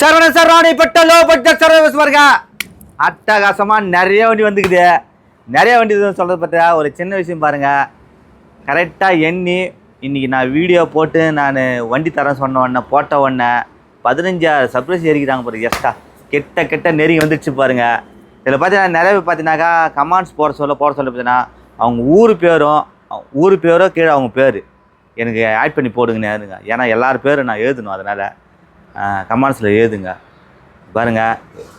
சரவண சரவணைப்பட்ட low budget service பாருங்க அட்டகாசமாக நிறைய வண்டி வந்துக்குது. நிறைய வண்டி சொல்கிறது பார்த்தா ஒரு சின்ன விஷயம் பாருங்கள் கரெக்டாக எண்ணி இன்றைக்கி நான் வீடியோ போட்டு நான் வண்டி தரேன் சொன்ன உடனே போட்ட உடனே பதினஞ்சாயிரம் சர்ப்ரைஸ் ஏறிக்கிறாங்க பாருங்க எக்ஸ்ட்ரா கெட்ட கெட்ட நெருங்கி வந்துடுச்சு பாருங்கள் இதில் பார்த்தீங்கன்னா நிறைய பேர் பார்த்தீங்கன்னாக்கா கமாண்ட்ஸ் போட சொல்ல போட சொல்ல பார்த்தீங்கன்னா அவங்க ஊர் பேரும் ஊர் பேரோ கீழே அவங்க பேர். எனக்கு ஆட் பண்ணி போடுங்கன்னு ஏதுங்க ஏன்னா எல்லார் பேரும் நான் எழுதணும் அதனால். கமாண்ட்ஸில் எழுதுங்க. பாருங்கள்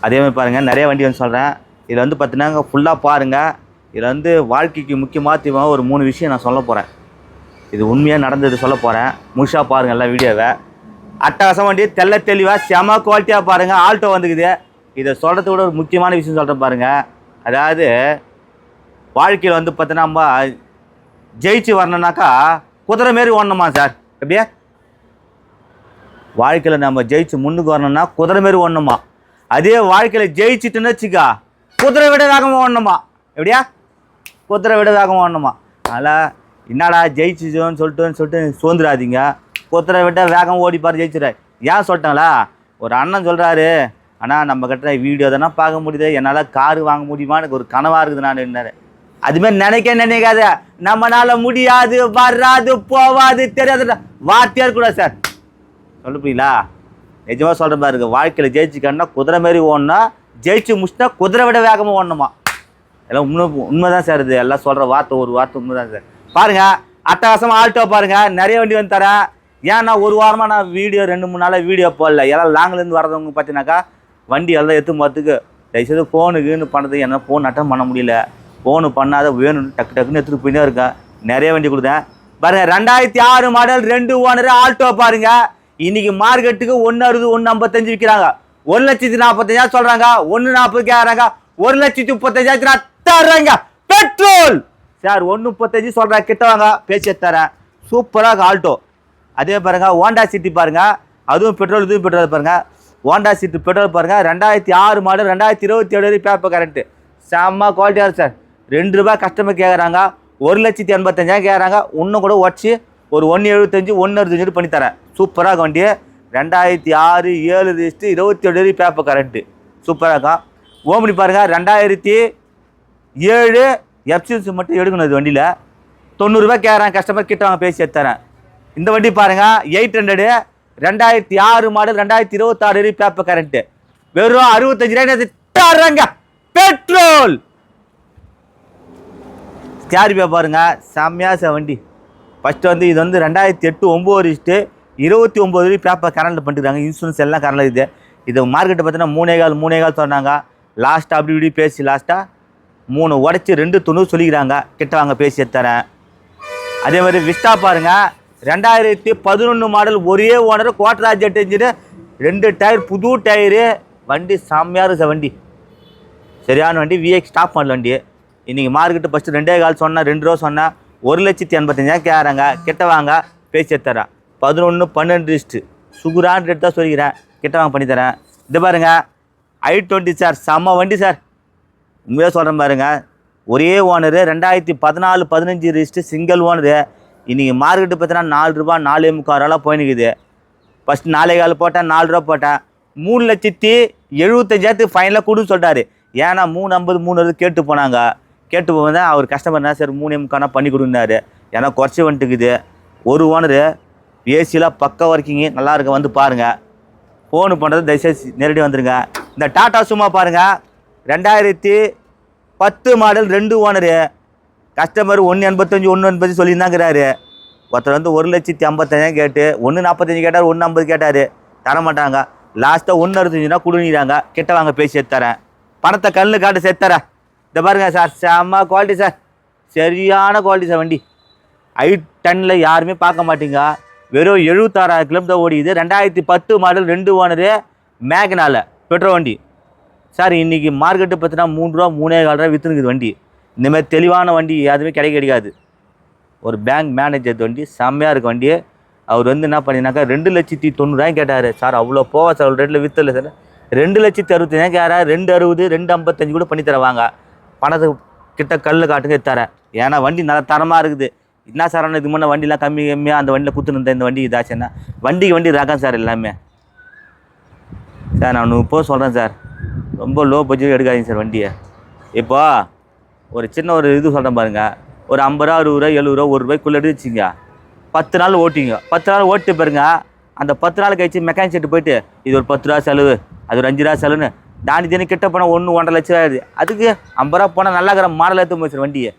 அதே மாதிரி பாருங்கள் நிறைய வண்டி வந்து சொல்கிறேன் இதில் வந்து பார்த்தீங்கன்னா ஃபுல்லாக பாருங்கள் இதில் வந்து வாழ்க்கைக்கு முக்கியமாக தீவிரமாக ஒரு மூணு விஷயம் நான் சொல்ல போகிறேன் இது உண்மையாக நடந்தது சொல்ல போகிறேன் முழுசாக பாருங்கள் எல்லாம் வீடியோவை. அட்டகாசம் வண்டி தெள்ள தெளிவாக செம குவாலிட்டியாக பாருங்கள் ஆல்டோ வந்துக்குது. இதை சொல்கிறத விட ஒரு முக்கியமான விஷயம் சொல்கிறேன் பாருங்கள் அதாவது வாழ்க்கையில் வந்து பார்த்தீங்கன்னா நம்ம ஜெயிச்சு வரணுன்னாக்கா குதிரை மாரி ஓடணுமா சார்? எப்படியா வாழ்க்கையில் நம்ம ஜெயிச்சு முன்னுக்கு வரணும்னா குதிரை மாரி ஓடணுமா? அதே வாழ்க்கையில் ஜெயிச்சிட்டுன்னு வச்சுக்கா குதிரை விட வேகமாக ஓடணுமா? எப்படியா? குதிரை விட வேகமாக ஓடணுமா? அதனால் என்னடா ஜெயிச்சிச்சோன்னு சொல்லிட்டுன்னு சொல்லிட்டு சோந்துடாதீங்க குதிரை விட வேகம் ஓடிப்பார் ஜெயிச்சிட ஏன் சொல்லிட்டாங்களா ஒரு அண்ணன் சொல்கிறாரு ஆனால் நம்ம கிட்ட வீடியோ தானே பார்க்க முடியுது. என்னால் காரு வாங்க முடியுமா எனக்கு ஒரு கனவாக இருக்குது நான் என்னாரு அதுமாரி நினைக்க நினைக்காத. நம்மளால முடியாது வராது போவாது தெரியாது வார்த்தையாக இருக்கக்கூடாது சார். சொல்லுப்பீங்களா? நிஜமாக சொல்கிறேன் பாருங்க வாழ்க்கையில் ஜெயிச்சுக்கன்னா குதிரை மாரி ஓடனா ஜெயிச்சு முடிச்சுனா குதிரை விட வேகமாக ஓடணுமா? எல்லாம் உண்மை உண்மை தான் சார் இது. எல்லாம் சொல்கிற வார்த்தை ஒரு வார்த்தை உண்மை தான் சார் பாருங்கள் அட்டகாசமாக ஆல்டோ பாருங்கள் நிறைய வண்டி வந்து தரேன். ஏன்னா ஒரு வாரமாக நான் வீடியோ ரெண்டு மூணு நாளாக வீடியோ போடல. எல்லாம் லாங்லேருந்து வரதவங்க பார்த்தீங்கன்னாக்கா வண்டி எல்லாம் எடுத்து போகிறதுக்கு தயவுசெய்து ஃபோனுக்குன்னு பண்ணுறது என்ன ஃபோன் அட்டன் பண்ண முடியல. ஃபோனு பண்ணாத வேணும்னு டக்கு டக்குன்னு எடுத்துகிட்டு போயினே இருக்கேன். நிறைய வண்டி கொடுத்தேன். பாருங்கள் ரெண்டாயிரத்தி ஆறு மாடல் ரெண்டு ஓனர் ஆல்டோ பாருங்கள் இன்னைக்கு மார்க்கெட்டுக்கு ஒன்று அறுபது ஒன்று ஐம்பத்தஞ்சு விற்கிறாங்க ஒரு லட்சத்தி நாற்பத்தஞ்சாயிரம் சொல்கிறாங்க ஒன்று நாற்பது கேட்குறாங்க ஒரு லட்சத்தி முப்பத்தஞ்சாயிரத்தி தர்றாங்க. பெட்ரோல்! சார் ஒன்று முப்பத்தஞ்சு சொல்கிறாங்க கிட்ட வாங்க பேசி தரேன் சூப்பராக ஆல்டோ. அதே பாருங்க ஹோண்டா சிட்டி பாருங்க. அதுவும் பெட்ரோல் இதுவும் பெட்ரோல் பாருங்க. ஹோண்டா சிட்டி பெட்ரோல் பாருங்க. ரெண்டாயிரத்தி ஆறு மாடல் ரெண்டாயிரத்தி இருபத்தி ஏழு பேப்பர் கரண்ட்டு செம்ம குவாலிட்டியாக இருக்கும் சார். ரெண்டு ரூபாய் கஸ்டமர் கேட்குறாங்க ஒரு லட்சத்தி எண்பத்தஞ்சாயிரம் கேட்குறாங்க இன்னும் கூட உடச்சி ஒரு ஒன்று எழுபத்தஞ்சு ஒன்று அறுபத்தஞ்சு பண்ணி தரேன் சூப்பராக இருக்கும் வண்டி ரெண்டாயிரத்தி ஆறு ஏழு ரிஜிஸ்ட்டு இருபத்தி ஏழு வரைக்கும் பேப்பர் கரண்ட்டு சூப்பராக இருக்கும் ஓமனி பாருங்கள் ரெண்டாயிரத்தி ஏழு எஃப்சிஎல்சி மட்டும் எடுக்கணும் இது வண்டியில். தொண்ணூறுரூவா கேட்குறேன் கஸ்டமர் கிட்ட அவங்க பேசி எடுத்துறேன். இந்த வண்டி பாருங்க எயிட் ஹண்ட்ரடு ரெண்டாயிரத்தி ஆறு மாடல் ரெண்டாயிரத்தி இருபத்தாறு பேப்பர் கரண்ட்டு வெறும் அறுபத்தஞ்சு ரூபாய் பெட்ரோல் ஸ்கார்பியோ பாருங்க செம்மையா சார் வண்டி. ஃபஸ்ட்டு வந்து இது வந்து ரெண்டாயிரத்தி எட்டு ஒம்பது ரிஸ்ட்டு இருபத்தி ஒம்பது வரைக்கும் பேப்பர் கரண்டில் பண்ணிட்டுருக்காங்க இன்சூரன்ஸ் எல்லாம் கரண்டில் இது இது மார்க்கெட்டை பார்த்தீங்கன்னா மூணே கால் மூணே கால் சொன்னாங்க. லாஸ்ட்டாக அப்படி இப்படி பேசி லாஸ்ட்டாக மூணு உடச்சி ரெண்டு தொண்ணூறு சொல்லிக்கிறாங்க. கிட்ட வாங்க பேசி தரேன் அதே மாதிரி விஸ்டா பாருங்க. ரெண்டாயிரத்தி பதினொன்று மாடல் ஒரே ஓனர் கோட்டரா எட்டு இன்ஜினு ரெண்டு டயர் புது டயரு வண்டி செம்மையாக இருக்கு வண்டி. சரியான வண்டி விஎக்ஸ் ஸ்டாப் மாடல் வண்டி. இன்றைக்கி மார்க்கெட்டு ஃபஸ்ட்டு ரெண்டே கால் சொன்னேன் ரெண்டு ரூபா சொன்னேன் ஒரு லட்சத்தி எண்பத்தஞ்சாயிரம் கேட்குறாங்க கிட்ட வாங்க பேசி தரேன் பதினொன்று பன்னெண்டு லிஸ்ட்டு சுகுரான் ரேட் தான் சொல்லிக்கிறேன். கிட்ட வாங்க பண்ணித்தரேன் இது பாருங்கள் ஐ டுவெண்ட்டி சார் செம்ம வண்டி சார். உண்மையாக சொல்கிறேன் பாருங்கள் ஒரே ஓனரு ரெண்டாயிரத்தி பதினாலு பதினஞ்சு ரிஜிஸ்ட்டு சிங்கிள் ஓனரு இன்றைக்கி மார்க்கெட்டு பார்த்தீங்கன்னா நாலு ரூபா நாலே முக்கால் ரூபா போயினுக்குது. ஃபஸ்ட்டு நாலே கால் போட்டேன் நாலு ரூபா போட்டேன். மூணு லட்சத்தி எழுபத்தஞ்சாயிரத்துக்கு ஃபைனலாக கொடுன்னு சொல்லிட்டாரு. ஏன்னா மூணு ஐம்பது மூணு கேட்டு போனாங்க. கேட்டு போகும்போது அவர் கஸ்டமர் என்ன சார் மூணு முக்கானா பண்ணி கொடுனாரு ஏன்னா குறைச்சி வந்துட்டுக்குது. ஒரு ஓனரு ஏசிலாம் பக்கம் ஒர்க்கிங்கு நல்லா இருக்க வந்து பாருங்கள் ஃபோனு பண்ணுறது தயவுசெய்து நேரடி வந்துடுங்க இந்த டாட்டா சும்மா பாருங்கள் ரெண்டாயிரத்தி பத்து மாடல் ரெண்டு ஓனரு கஸ்டமர் ஒன்று எண்பத்தஞ்சு ஒன்று எண்பது சொல்லியிருந்தாங்கிறாரு. ஒருத்தர் வந்து ஒரு லட்சத்தி ஐம்பத்தஞ்சாயிரம் கேட்டு ஒன்று நாற்பத்தஞ்சு கேட்டார் ஒன்று ஐம்பது கேட்டார். தர மாட்டாங்க லாஸ்ட்டாக ஒன்று அறுபத்தஞ்சுனா கொடுங்கிறாங்க. கிட்ட வாங்க பேசி எடுத்து தரேன் பணத்தை கல்லு காட்டு சேர்த்து தரேன் இந்த பாருங்க சார் செம்ம குவாலிட்டி சார். சரியான குவாலிட்டி சார் வண்டி. ஐ டென்னில் யாருமே பார்க்க மாட்டீங்க. வெறும் எழுபத்தாறாயிரம் கிலோமீட்டர் ஓடிது ரெண்டாயிரத்தி பத்து மாடல் ரெண்டு ஓனரு மேக்னால பெட்ரோல் வண்டி. சார் இன்றைக்கி மார்க்கெட்டு பார்த்தீங்கன்னா மூணு ரூபா மூணே கால் ரூபா விற்றுனுக்குது வண்டி. இந்தமாதிரி தெளிவான வண்டி எதுவுமே கிடைக்க கிடைக்காது. ஒரு பேங்க் மேனேஜர் வண்டி செம்மையாக இருக்க வண்டி. அவர் வந்து என்ன பண்ணினாக்கா ரெண்டு லட்சத்தி தொண்ணூறாயிரம் கேட்டார். சார் அவ்வளோ போவா சார் அவ்வளோ ரேட்டில் விற்றல சார். ரெண்டு லட்சத்தி அறுபத்தஞ்சாயிரம் கேட்டார் ரெண்டு அறுபது ரெண்டு ஐம்பத்தஞ்சு கூட பண்ணி தரவாங்க பணத்தை கிட்ட கல் காட்டுங்க தரேன் ஏன்னா வண்டி நல்லா தரமாக இருக்குது. என்ன சார் ஆனால் இதுக்கு முன்னே வண்டிலாம் கம்மி கம்மியாக அந்த வண்டியில் கொடுத்துருந்தேன் இந்த வண்டி இதாச்சுன்னா வண்டிக்கு வண்டி ரகம் சார் எல்லாமே. சார் நான் இப்போ சொல்கிறேன் சார். ரொம்ப லோ பட்ஜெட் எடுக்காதீங்க சார் வண்டியை. இப்போ ஒரு சின்ன ஒரு இது சொல்கிறேன் பாருங்கள் ஒரு ஐம்பது ரூபா அறுபது ரூபா எழுபது ரூபா ஒரு ரூபாய்க்குள்ளே எடுத்துச்சிங்க. பத்து நாள் ஓட்டிங்க. பத்து நாள் ஓட்டு பாருங்க. அந்த பத்து நாள் கழிச்சு மெக்கானிக் செட்டு போயிட்டு இது ஒரு பத்து ரூபா செலவு அது ஒரு அஞ்சு ரூபா செலவுன்னு தாண்டி தானே கிட்ட போனால் ஒன்று ஒன்றரை லட்சம் ஆகுது. அதுக்கு ஐம்பது ரூபா போனால் நல்லா இருக்கிற மாடல் எடுத்து போய் சார் வண்டியை.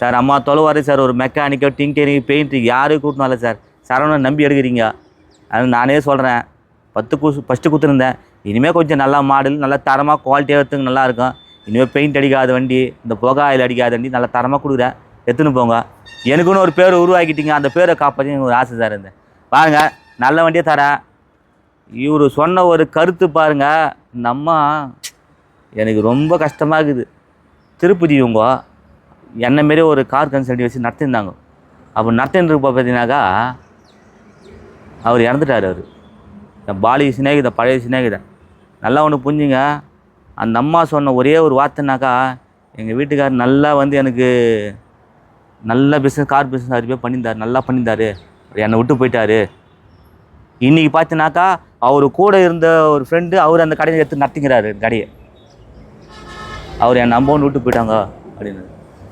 சார் அம்மா தொலைவாரு சார் ஒரு மெக்கானிக்கோ டிங்கரிங் பெயிண்ட் யாரையும் கூட்டணும் சார். சரவணன் நம்பி எடுக்கிறீங்க. அது நானே சொல்கிறேன் பத்து கூசு ஃபஸ்ட்டு கொடுத்துருந்தேன். இனிமேல் கொஞ்சம் நல்லா மாடல் நல்லா தரமாக குவாலிட்டியாக எடுத்துங்க நல்லா இருக்கும். இனிமேல் பெயிண்ட் அடிக்காத வண்டி இந்த புகா ஆயில் அடிக்காத வண்டி நல்லா தரமாக கொடுக்குறேன். எடுத்துன்னு போங்க. எனக்குன்னு ஒரு பேர் உருவாக்கிட்டீங்க. அந்த பேரை காப்பாற்றி ஒரு ஆசை சார் இருந்தேன். பாருங்கள் நல்ல வண்டியை தரேன். இவர் சொன்ன ஒரு கருத்து பாருங்க. இந்த அம்மா எனக்கு ரொம்ப கஷ்டமாக இருக்குது திருப்பதி இவங்க என்ன மாரி ஒரு கார் கன்சல்டி வச்சு நடத்திருந்தாங்க. அப்போ நடத்தின்னு பார்த்தீங்கன்னாக்கா அவர் இறந்துட்டார் அவர். இந்த பாலி சிநேகித பழைய சிநேகிதன். நல்லா ஒன்று புரிஞ்சுங்க. அந்த அம்மா சொன்ன ஒரே ஒரு வார்த்தைனாக்கா எங்கள் வீட்டுக்கார் நல்லா வந்து எனக்கு நல்ல பிஸ்னஸ் கார் பிஸ்னஸ் அறிவே பண்ணியிருந்தார். நல்லா பண்ணியிருந்தாரு. என்னை விட்டு போயிட்டாரு. இன்றைக்கி பார்த்தினாக்கா அவர் கூட இருந்த ஒரு ஃப்ரெண்டு அவர் அந்த கடையை எடுத்து நடத்திக்கிறாரு கடையை. அவர் என் நம்பன்னு விட்டு போயிட்டாங்க அப்படின்னு.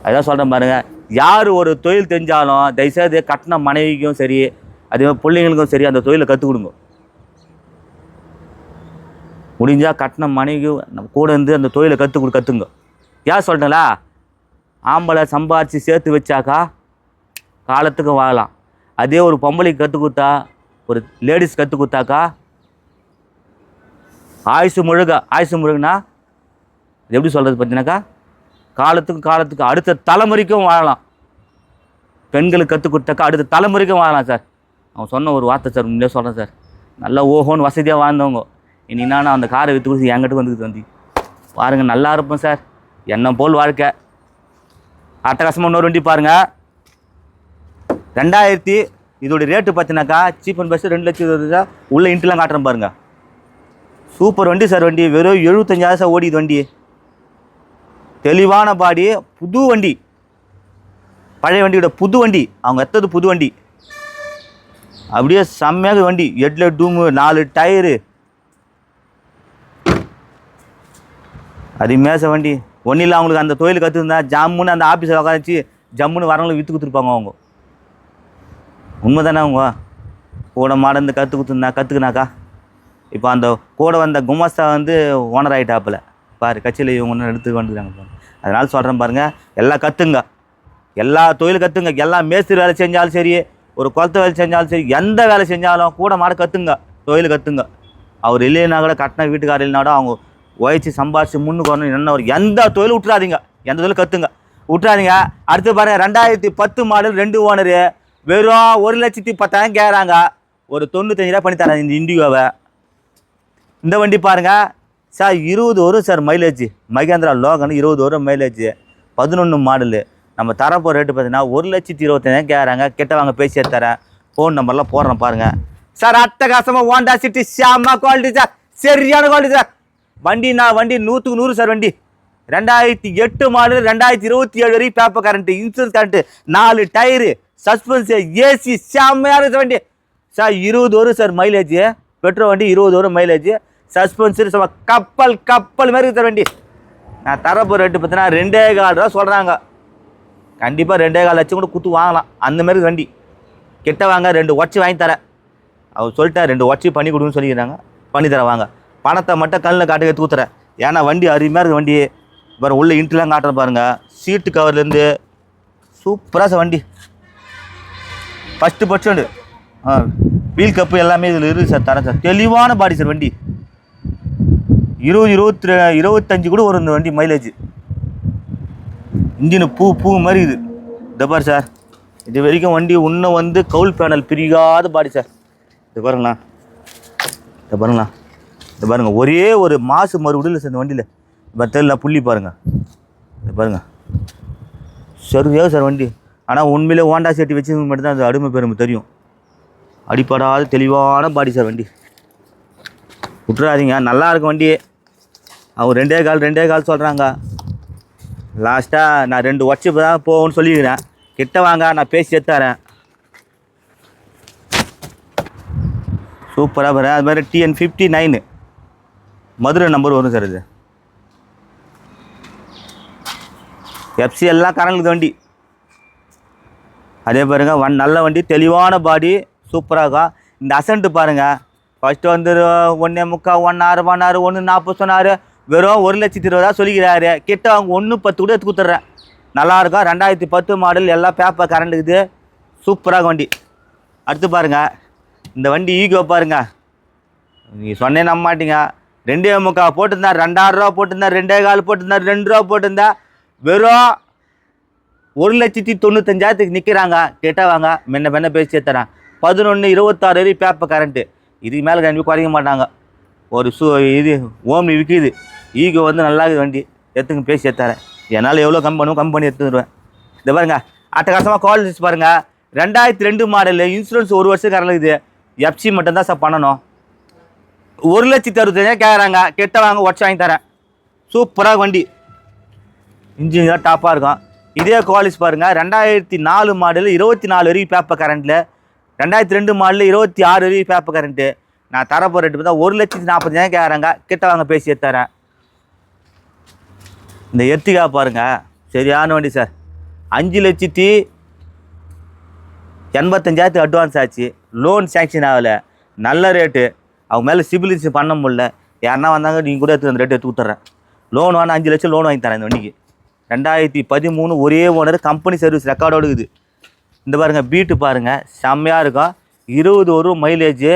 அதான் சொல்கிறேன் பாருங்கள் யார் ஒரு தொழில் தெரிஞ்சாலும் தயவுசெய்து கட்டின மனைவிக்கும் சரி அதே மாதிரி பிள்ளைங்களுக்கும் சரி அந்த தொழிலை கற்றுக் கொடுங்க. முடிஞ்சால் கட்டின மனைவிக்கும் நம்ம கூட இருந்து அந்த தொழிலை கற்றுக் கொடு கற்றுங்க ஏன் சொல்கிறேங்களா ஆம்பளை சம்பாரித்து சேர்த்து வச்சாக்கா காலத்துக்கு வாழலாம். அதே ஒரு பொம்பளைக்கு கற்றுக் கொடுத்தா ஒரு லேடிஸ் கற்றுக் கொடுத்தாக்கா? ஆயுசு முழுக ஆயுசு முழுகுனா எப்படி சொல்கிறது பார்த்தீங்கன்னாக்கா? காலத்துக்கும் காலத்துக்கு அடுத்த தலைமுறைக்கும் வாழலாம். பெண்களுக்கு கற்றுக் கொடுத்தாக்கா அடுத்த தலைமுறைக்கும் வாழலாம் சார். அவன் சொன்ன ஒரு வார்த்தை சார் முன்னே சொல்கிறேன் சார். நல்லா ஓஹோன்னு வசதியாக வாழ்ந்தவங்க. இனி நான் அந்த காரை விற்று கொடுத்து என்கிட்ட வந்துக்குது வந்து. பாருங்கள் நல்லா இருப்போம் சார். என்ன போல் வாழ்க்கை. அட்டகாசமாக இன்னொரு வண்டி பாருங்கள் ரெண்டாயிரத்தி இதோட ரேட்டு பார்த்தீங்கன்னாக்கா சீப் அண்ட் பெஸ்ட்டு ரெண்டு லட்சம் இருபது ரூபா உள்ள இன்ட்லாம் காட்டுறேன் பாருங்க. சூப்பர் வண்டி சார் வண்டி வெறும் எழுபத்தஞ்சாயிரம் சார் ஓடிது வண்டி. தெளிவான பாடி புது வண்டி. பழைய வண்டியோட புது வண்டி. அவங்க எத்தது புது வண்டி. அப்படியே செம்மையாக வண்டி. எட்ல டூமு நாலு டயரு அது மேச வண்டி. ஒன்றும் இல்லை அவங்களுக்கு அந்த தொழில் கற்றுருந்தா ஜம்முன்னு அந்த ஆஃபீஸில் உட்காந்துச்சு ஜம்முன்னு வரவங்களுக்கு விற்று கொடுத்துருப்பாங்க அவங்க. உண்மை தானே அவங்க? கூட மாடந்து கற்று கொடுத்துருந்தா கற்றுக்குனாக்கா இப்போ அந்த கூட வந்த குமாஸ்தா வந்து ஓனர் ஆகிட்டாப்புல பாரு கட்சியில் இவங்க ஒன்று எடுத்து வந்துருக்காங்க அதனால் சொல்கிறேன் பாருங்கள் எல்லாம் கற்றுங்க எல்லா தொழில் கற்றுங்க எல்லா மேஸ்திரி வேலை செஞ்சாலும் சரி ஒரு குளத்து வேலை செஞ்சாலும் சரி எந்த வேலை செஞ்சாலும் கூட மாட கற்றுங்க தொழில் கற்றுங்க அவர் இல்லைன்னா கூட கட்டின வீட்டுக்காரர் இல்லைனா கூட அவங்க உழைச்சி சம்பாதிச்சு முன்னுக்கு வரணும் என்ன ஒரு எந்த தொழில் விட்டுறாதீங்க எந்த தொழில் கற்றுங்க விட்டுறாதீங்க அடுத்து பாருங்கள் ரெண்டாயிரத்தி பத்து மாடல் ரெண்டு ஓனரு வெறும் ஒரு லட்சத்தி பத்தாயிரம் கேட்குறாங்க ஒரு தொண்ணூத்தஞ்சு ரூபா பண்ணி தராங்க இந்த இண்டிகோவை. இந்த வண்டி பாருங்கள் சார் இருபது வரும் சார் மைலேஜ் மகேந்திரா லோகன் இருபது வரும் மைலேஜ் பதினொன்று மாடலு நம்ம தரப்போ ரேட்டு பார்த்தீங்கன்னா ஒரு லட்சத்தி இருபத்தஞ்சாயிரம் கேட்குறாங்க கிட்ட வாங்க பேசியே தரேன். ஃபோன் நம்பர்லாம் போடுறேன் பாருங்கள் சார் அட்டகாசமாக ஹோண்டா சிட்டி சாமா குவாலிட்டி சார். சரியான குவாலிட்டி சார். வண்டி நான் வண்டி நூற்றுக்கு நூறு சார் வண்டி. ரெண்டாயிரத்தி எட்டு மாடல் ரெண்டாயிரத்தி இருபத்தி ஏழு வரைக்கும் பேப்பர் கரண்ட்டு இன்சூரன்ஸ் கரண்ட்டு நாலு டயரு சஸ்பென்ஸ் ஏசி செம்மையாக இருக்க வண்டி. சார் இருபது வரும் சார் மைலேஜ் பெட்ரோல் வண்டி இருபது வரும் மைலேஜ் சஸ்பென்ஸ் சும்மா கப்பல் கப்பல் மாதிரி இருக்கு வண்டி. நான் தரப்போ ரேட்டு பார்த்தீங்கன்னா ரெண்டே கால் ரூபா சொல்கிறாங்க கண்டிப்பாக ரெண்டே கால் லட்சம் கூட குத்து வாங்கலாம். அந்த மாதிரி வண்டி. கிட்ட வாங்க ரெண்டு ஒச்சி வாங்கி தரேன். அவர் சொல்லிட்டா ரெண்டு ஒச்சி பண்ணி கொடுன்னு சொல்லிக்கிறாங்க பண்ணி தரேன் வாங்க. பணத்தை மட்டும் கல்லில் காட்டுக்க எடுத்து ஊத்துறேன் ஏன்னா வண்டி அருமையாக இருக்குது வண்டி. பாரு உள்ளே இன்ட்ரெலாம் காட்டுற பாருங்கள் சீட்டு கவர்லேருந்து சூப்பராக சார் வண்டி. ஃபஸ்ட்டு பர்சன்ட் ஆ வீல் கப்பு எல்லாமே இதில் இருக்குது சார் தரேன் சார். தெளிவான பாடி சார் வண்டி. இருபது இருபத்தி ரெ- இருபத்தஞ்சு கூட வரும் இந்த வண்டி மைலேஜ் இன்ஜினு பூ பூ மாதிரி இது. இதை பாரு சார் இது வரைக்கும் வண்டி இன்னும் வந்து கவுல் பேனல் பிரியாத பாடி சார். இது பாருங்களா. இதை பாருங்களா. இதை பாருங்கள் ஒரே ஒரு மாசு மறுபடியும் சார் இந்த வண்டியில். இப்போ தெரியல புள்ளி பாருங்கள் இதை பாருங்கள் சரியாக சார் வண்டி. ஆனால் உண்மையிலே ஹோண்டா சேட்டி வச்சு மட்டும்தான் அது அருமை பெருமை தெரியும். அடிப்படாத தெளிவான பாடி சார் வண்டி. விட்டுறாதீங்க நல்லா இருக்கும் வண்டி. அவங்க ரெண்டே கால் ரெண்டே கால் சொல்கிறாங்க லாஸ்ட்டாக நான் ரெண்டு ஒர்க் தான் போகும்னு சொல்லிக்கிறேன் கிட்ட வாங்க நான் பேசி எடுத்துறேன் சூப்பராக வரேன் அது மாதிரி TN fifty nine Madurai number வரும் சார் இது. எஃப்சி எல்லாம் கரங்களுக்கு வண்டி. அதே பாருங்க வன் நல்ல வண்டி தெளிவான பாடி சூப்பராக இருக்கும் இந்த அசண்ட்டு பாருங்க. ஃபஸ்ட்டு வந்து ஒன்றே முக்கால் ஒன் ஆறு பண்ணாரு ஒன்று நாற்பது சொன்னார். வெறும் ஒரு லட்சத்தி இருபதா சொல்லிக்கிறாரு. கிட்ட அவங்க ஒன்று பத்து கூட எடுத்து கொடுத்துட்றேன். நல்லாயிருக்கும் ரெண்டாயிரத்தி பத்து மாடல் எல்லாம் பேப்பர் கரண்ட்டுக்குது சூப்பராக வண்டி. அடுத்து பாருங்கள் இந்த வண்டி ஈகோ பாருங்க. நீங்கள் சொன்னே நம்ப மாட்டீங்க. ரெண்டே முக்கால் போட்டிருந்தா ரெண்டாயிரம் ரூபா போட்டிருந்தா ரெண்டே கால் போட்டிருந்தா ரெண்டு ரூபா போட்டிருந்தா வெறும் ஒரு லட்சத்தி தொண்ணூத்தஞ்சாயிரத்துக்கு நிற்கிறாங்க கேட்டால் வாங்க. மென்ன மென்ன பேசி தரேன் பதினொன்று இருபத்தாறு வரை பேப்பர் கரண்ட்டு இதுக்கு மேலே கண்டிப்பாக குறைக்க மாட்டாங்க. ஒரு சு இது ஓம்னி விற்கிது ஈகோ வந்து நல்லா இருக்குது வண்டி. எடுத்துங்க பேசி ஏற்றுறேன் என்னால் எவ்வளோ கம்மி பண்ணுவோம் கம்மி பண்ணி எடுத்துருவேன் இந்த பாருங்க. அட்டகாசமாக குவாலிட்டிஸ் பாருங்கள் ரெண்டாயிரத்தி ரெண்டு மாடலு இன்சூரன்ஸ் ஒரு வருஷம் கரலுக்குது எஃப்சி மட்டும்தான் சார் பண்ணணும். ஒரு லட்சத்தி அறுபத்தஞ்சாயிரம் கேட்குறாங்க கெட்ட வாங்க உடச்சி வாங்கி தரேன். சூப்பராக வண்டி. இன்ஜின் தான் டாப்பாக இருக்கும். இதே குவாலிஸ் பாருங்கள் ரெண்டாயிரத்தி நாலு மாடல் இருபத்தி நாலு வரைக்கும் பேப்பர் கரண்ட்டில் ரெண்டாயிரத்தி ரெண்டு மாடலில் இருபத்தி ஆறு வரைக்கும் பேப்பர் கரண்ட்டு நான் தரப்போ ரேட்டு பார்த்தா ஒரு லட்சத்தி நாற்பத்தஞ்சாயிரம் கேட்குறாங்க கிட்ட வாங்க பேசி எடுத்துறேன் இந்த எர்த்திகா பாருங்க. சரியான வண்டி சார் அஞ்சு லட்சத்தி எண்பத்தஞ்சாயிரத்துக்கு அட்வான்ஸ் ஆச்சு. லோன் சேங்ஷன் ஆகலை. நல்ல ரேட்டு அவங்க மேலே சிபிலிஸ் பண்ண முடியல. யாருன்னா வந்தாங்க நீங்கள் கூட எடுத்து அந்த ரேட்டு எடுத்து கொடுத்துட்றேன். லோன் வாங்க அஞ்சு லட்சம் லோன் வாங்கி தரேன் இந்த வண்டிக்கு. ரெண்டாயிரத்தி பதிமூணு ஒரே ஓனர் கம்பெனி சர்வீஸ் ரெக்கார்டோடு இருக்குது. இந்த பாருங்கள் பீட்டு பாருங்கள் செம்மையாக இருக்கும் இருபது ஒரு மைலேஜ்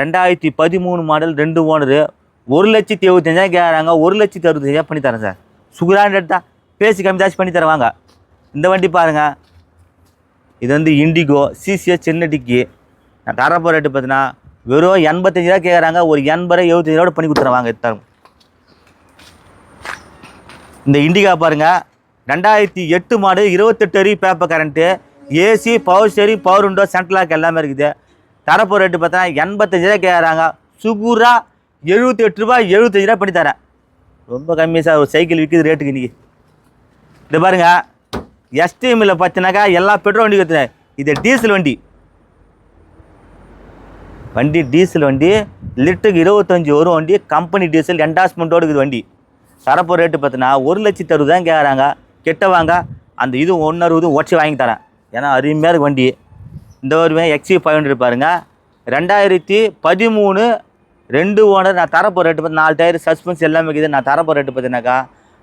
ரெண்டாயிரத்தி பதிமூணு மாடல் ரெண்டு ஓனரு. ஒரு லட்சத்தி எழுபத்தஞ்சாயிரம் கேட்குறாங்க ஒரு லட்சத்தி அறுபத்தஞ்சாயிரம் பண்ணி தரேன் சார். சுகரான எடுத்தா தான் பேசி கம்மி ஜாஸ்தி பண்ணி தருவாங்க. இந்த வண்டி பாருங்கள் இது வந்து இண்டிகோ சிசிஎஸ் சின்ன டிக்கி நான் தரப்போ ரேட்டு பார்த்தீங்கன்னா வெறும் எண்பத்தஞ்சு ரூபா கேட்குறாங்க ஒரு எண்பது ரூபா எழுபத்தஞ்சு ரூபா பண்ணி கொடுத்துருவாங்க. தரும் இந்த இண்டிகா பாருங்க. ரெண்டாயிரத்தி எட்டு மாடு இருபத்தெட்டு அரி paper current AC power steering power window central lock எல்லாமே இருக்குது. தரப்போ ரேட்டு பார்த்தா எண்பத்தஞ்சு ரூபா கேட்குறாங்க சுகுரா எழுபத்தி எட்டு ரூபா எழுபத்தஞ்சு ரூபா பண்ணி தரேன் ரொம்ப கம்மி சார் ஒரு சைக்கிள் விற்கிது ரேட்டுக்கு இன்றைக்கி இது பாருங்கள் எஸ்டிஎம்மில் பார்த்தீங்கன்னாக்கா எல்லா பெட்ரோல் வண்டி கற்றுன இது டீசல் வண்டி. வண்டி டீசல் வண்டி லிட்டருக்கு இருபத்தஞ்சி வரும் வண்டி கம்பெனி டீசல் என்டாஸ்மெண்ட்டோடு இருக்குது வண்டி. தரப்போ ரேட்டு பார்த்தீங்கன்னா ஒரு லட்சத்தி அறுபது தான் கேட்குறாங்க கெட்ட வாங்க அந்த இது ஒன்று அறுபது உடச்சி வாங்கி தரேன். ஏன்னா அருமையாக இருக்கு வண்டி. இந்த வருவேன் எக்ஸி ஃபைவ் ஹண்ட்ரட் பாருங்க. ரெண்டாயிரத்தி பதிமூணு ரெண்டு ஓனர் நான் தரப்போ ரேட்டு பார்த்து நாலு டயர் சஸ்பென்ஸ் எல்லாமே இருக்குது. நான் தரப்போ ரேட்டு பார்த்தீங்கன்னாக்கா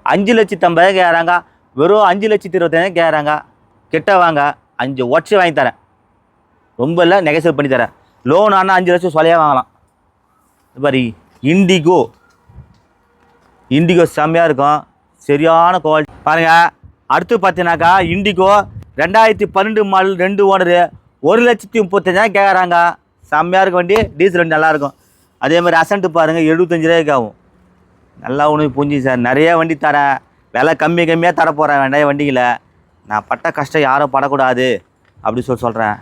அஞ்சு லட்சத்தி ஐம்பதாயிரம் கேட்குறாங்க வெறும் அஞ்சு லட்சத்தி இருபத்தாயிரம் கேட்குறாங்க கெட்ட வாங்க அஞ்சு உடச்சி வாங்கி தரேன். ரொம்ப இல்லை நெகசேட் பண்ணி தரேன். லோன் ஆனால் அஞ்சு லட்சம் சொலையாக வாங்கலாம். இது மாதிரி இண்டிகோ இண்டிகோ செம்மையாக இருக்கும். சரியான குவாலிட்டி பாருங்கள் அடுத்து பார்த்தீங்கன்னாக்கா இண்டிகோ ரெண்டாயிரத்தி பன்னெண்டு மாடல் ரெண்டு ஓனரு ஒரு லட்சத்தி முப்பத்தஞ்சாயிரம் கேட்குறாங்க செம்மையாக இருக்க வண்டி டீசல் வண்டி நல்லாயிருக்கும் அதே மாதிரி அசன்ட்டு பாருங்கள் எழுபத்தஞ்சு ரூபாய்க்கு ஆகும். நல்லா உணவு புரிஞ்சு சார். நிறைய வண்டி தரேன் விலை கம்மி கம்மியாக தர போகிறேன் நிறைய வண்டிகளை. நான் பட்ட கஷ்டம் யாரும் படக்கூடாது. அப்படி சொல்லி சொல்கிறேன்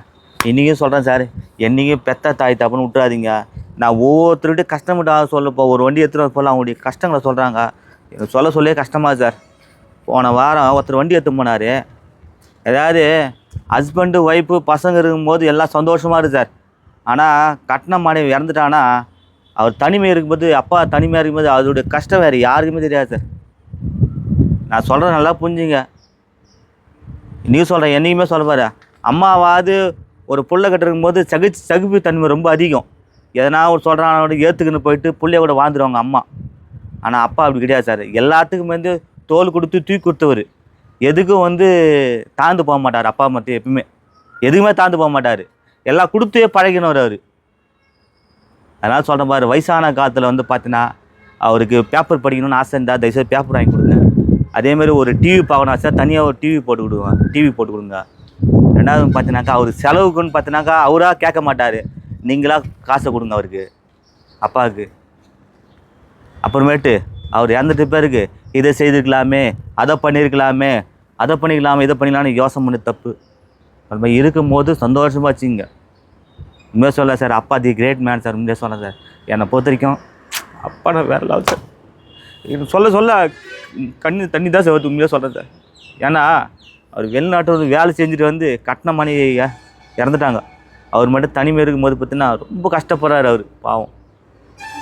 இன்றைக்கும் சொல்கிறேன் சார். என்னைக்கும் பெத்த தாய் தப்புன்னு விட்டுறாதீங்க. நான் ஒவ்வொருத்தருக்கிட்ட கஷ்டப்பட்டு சொல்லப்போ ஒரு வண்டி எடுத்துகிட்டு போகலாம் அவங்களுடைய கஷ்டங்களை சொல்கிறாங்க எனக்கு சொல்ல சொல்லே கஷ்டமாக சார். போன வாரம் ஒருத்தர் வண்டி எடுத்து போனார். ஏதாவது ஹஸ்பண்டு ஒய்ஃபு பசங்க இருக்கும்போது எல்லாம் சந்தோஷமாக இருக்குது சார். ஆனால் கட்டின மனைவி இறந்துட்டானா அவர் தனிமை இருக்கும்போது அப்பா தனிமையாக இருக்கும்போது அதோடைய கஷ்டம் வேறு யாருக்குமே தெரியாது சார். நான் சொல்கிறேன் நல்லா புரிஞ்சுங்க. நீ சொல்கிறேன் என்றைக்குமே சொல்ல பாரு. அம்மாவாவது ஒரு புள்ள கட்டிருக்கும் போது சகிச்சு சகிப்பு தன்மை ரொம்ப அதிகம். எதனா ஒரு சொல்கிறான் ஏற்றுக்குன்னு போயிட்டு பிள்ளைய கூட வாழ்ந்துருவாங்க அம்மா. ஆனால் அப்பா அப்படி கிடையாது சார். எல்லாத்துக்கும் வந்து தோல் கொடுத்து தூக்கி கொடுத்தவர். எதுக்கும் வந்து தாழ்ந்து போக மாட்டார் அப்பா மட்டும் எப்பவுமே எதுக்குமே தாழ்ந்து போக மாட்டார். எல்லாம் கொடுத்தே பழகினவர் அவர். அதனால் சொல்கிறேன் பாரு வயசான காலத்தில் வந்து பார்த்தீங்கன்னா அவருக்கு பேப்பர் படிக்கணும்னு ஆசை இருந்தால் தயவுசெய்து பேப்பர் வாங்கி கொடுங்க. அதேமாதிரி ஒரு டிவி பார்க்கணும் ஆசை தனியாக ஒரு டிவி போட்டு கொடுங்க டிவி போட்டு கொடுங்க. ரெண்டாவது பார்த்தீங்கன்னாக்கா அவர் செலவுக்குன்னு பார்த்தீங்கன்னாக்கா அவராக கேட்க மாட்டார். நீங்களாக காசை கொடுங்க அவருக்கு அப்பாவுக்கு. அப்புறமேட்டு அவர் இறந்துட்டு பேருக்கு இதை செய்திருக்கலாமே அதை பண்ணியிருக்கலாமே அதை பண்ணிக்கலாமே இதை பண்ணிக்கலாம்னு யோசனை பண்ணி தப்பு. அது மாதிரி இருக்கும்போது சந்தோஷமாக வச்சுங்க உண்மையாக சொல்ல சார் அப்பா தி கிரேட் மேன் சார் உண்மையாக சொல்ல சார். என்னை பொறுத்த வரைக்கும் அப்பா நான் வேற லவ் சார். இது சொல்ல சொல்ல கண்ணு தண்ணி தான் சார் வருது உண்மையாக சொல்கிறேன் சார். ஏன்னா அவர் வெளிநாட்டு வேலை செஞ்சுட்டு வந்து கட்டின மணி இறந்துட்டாங்க. அவர் மட்டும் தனிமை இருக்கும்போது பார்த்தீங்கன்னா ரொம்ப கஷ்டப்படுறாரு அவர் பாவம்.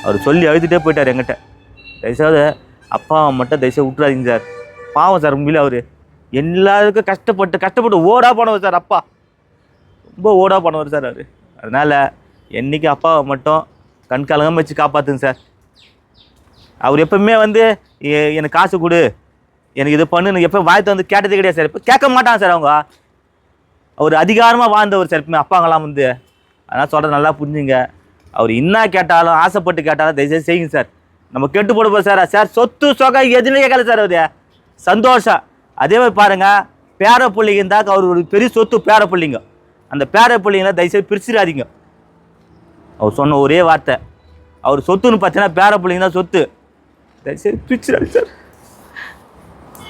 அவர் சொல்லி அழுதுகிட்டே போயிட்டார் எங்கிட்ட தயவுசாவது அப்பாவை மட்டும் தயவுசாக விட்டுறாதீங்க சார். பாவம் சார் உண்மையில் அவர். எல்லாருக்கும் கஷ்டப்பட்டு கஷ்டப்பட்டு ஓடா போனவர் சார் அப்பா. ரொம்ப ஓடா போனவர் சார் அவர். அதனால் என்றைக்கு அப்பாவை மட்டும் கண் வச்சு காப்பாற்றுங்க சார். அவர் எப்பவுமே வந்து எனக்கு காசு கொடு. எனக்கு இது பண்ணுன்னு எப்போ வாய்த்து வந்து கேட்டதே கிடையாது சார். இப்போ கேட்க மாட்டான் சார் அவங்க. அவர் அதிகாரமாக வாழ்ந்த ஒரு சிறப்பு அப்பாங்களாம் வந்து அதனால் சொல்கிறது நல்லா புரிஞ்சுங்க. அவர் என்ன கேட்டாலும் ஆசைப்பட்டு கேட்டாலும் தயவுசெய்து செய்யுங்க சார். நம்ம கெட்டு போட போகிறோம் சார். சார் சொத்து சொகை எதுன்னு கேட்கல சார் அவர். சந்தோஷம். அதே மாதிரி பாருங்கள் பேர பிள்ளைங்க இருந்தாக்க அவர் ஒரு பெரிய சொத்து பேர பிள்ளைங்க. அந்த பேர பிள்ளைங்கள தயவுசெய்து பிரிச்சிடாதீங்க. அவர் சொன்ன ஒரே வார்த்தை. அவர் சொத்துன்னு பார்த்தீங்கன்னா பேர பிள்ளைங்க தான் சொத்து. தயவுசெய்து பிரிச்சிடாதீங்க சார்.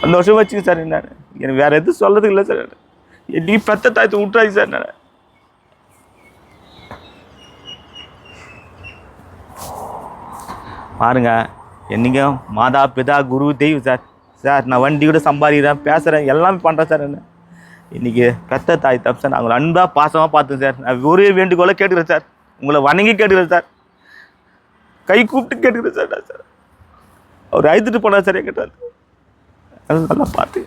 சந்தோஷமாக வச்சுங்க சார் என்ன எனக்கு வேறு எதுவும் சொல்கிறதுக்கு இல்லை சார். நீ பெத்த தாயத்தை விட்றாங்க சார் நான் பாருங்க என்னைக்கும் மாதா பிதா குரு தெய்வம் சார். சார் நான் வண்டி கூட சம்பாதிக்கிறேன் பேசுகிறேன் எல்லாமே பண்ணுறேன் சார் என்ன. இன்றைக்கி பெத்த தாய் தப்பு சார். நான் உங்களை அன்பாக பாசமாக பார்த்தேன் சார். நான் ஒரே வேண்டுகோளை கேட்டுக்கிறேன் சார். உங்களை வணங்கி கேட்டுக்கிறேன் சார். கை கூப்பிட்டு கேட்டுக்கிறேன் சார் நான் சார். அவர் அழுத்துட்டு போனார் சார் என்கிட்ட நல்லா பார்த்து.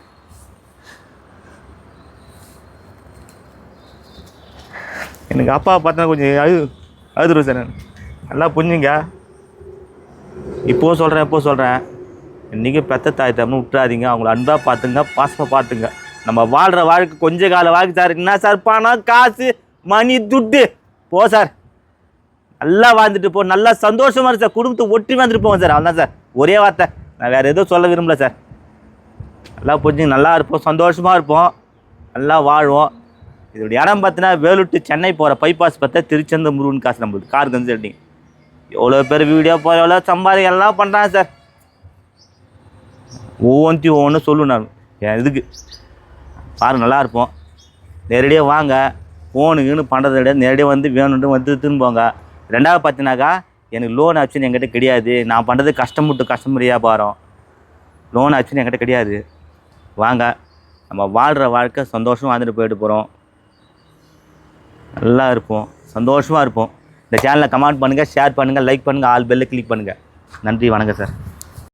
எனக்கு அப்பா பார்த்தா கொஞ்சம் அழு அழுதுருவேன் சார் நான். நல்லா புரிஞ்சுங்க. இப்போவும் சொல்கிறேன் இப்போ சொல்கிறேன் இன்றைக்கி பெத்த தாய் தம்னு விட்டுறாதீங்க. அவங்கள அன்பாக பார்த்துங்க பாசமாக பார்த்துங்க. நம்ம வாழ்கிற வாழ்க்கை கொஞ்ச கால வாழ்க்கை சார். என்ன சார் பணம் காசு மணி துட்டு? போ சார். நல்லா வாழ்ந்துட்டு போ. நல்லா சந்தோஷமாக இருக்கு சார். குடும்பத்தை ஒட்டி வந்துட்டு போவோம் சார். அவ்வளோதான் சார். ஒரே வார்த்தை. நான் வேறு எதுவும் சொல்ல விரும்பல சார். நல்லா புரிஞ்சுங்க. நல்லா இருப்போம். சந்தோஷமாக இருப்போம். நல்லா வாழ்வோம். இதோட இடம் பார்த்தீங்கன்னா வேலூர் சென்னை போகிற பைபாஸ் பார்த்தா திருச்செந்தூர் முருகன் காசு நம்மளுக்கு. கார் கன்சல்ட்டிங் எவ்வளோ பேர் வீடியோ போகிற எவ்வளோ சம்பாதி எல்லாம் பண்ணுறாங்க சார் ஒவ்வொன்றையும் ஒவ்வொன்றும் சொல்லு நான். இதுக்கு? பாரு நல்லா இருப்போம். நேரடியாக வாங்க. ஃபோனுக்குன்னு பண்ணுறத விட நேரடியாக வந்து வேணும்னு வந்து திரும்புவாங்க. ரெண்டாவது பார்த்தீங்கன்னாக்கா எனக்கு லோன் ஆப்ஷன் என்கிட்ட கிடையாது. நான் பண்ணுறது கஷ்டப்பட்டு கஸ்டமர் வியாபாரம். லோன் ஆப்ஷன் என்கிட்ட கிடையாது. வாங்க. நம்ம வாழ்கிற வாழ்க்கை சந்தோஷமாக வாழ்ந்துட்டு போயிட்டு போகிறோம் நல்லா இருப்போம் சந்தோஷமாக இருப்போம். இந்த சேனலை கமெண்ட் பண்ணுங்கள் ஷேர் பண்ணுங்கள் லைக் பண்ணுங்கள் ஆல் பெல்லை கிளிக் பண்ணுங்கள் நன்றி வணக்கம் சார்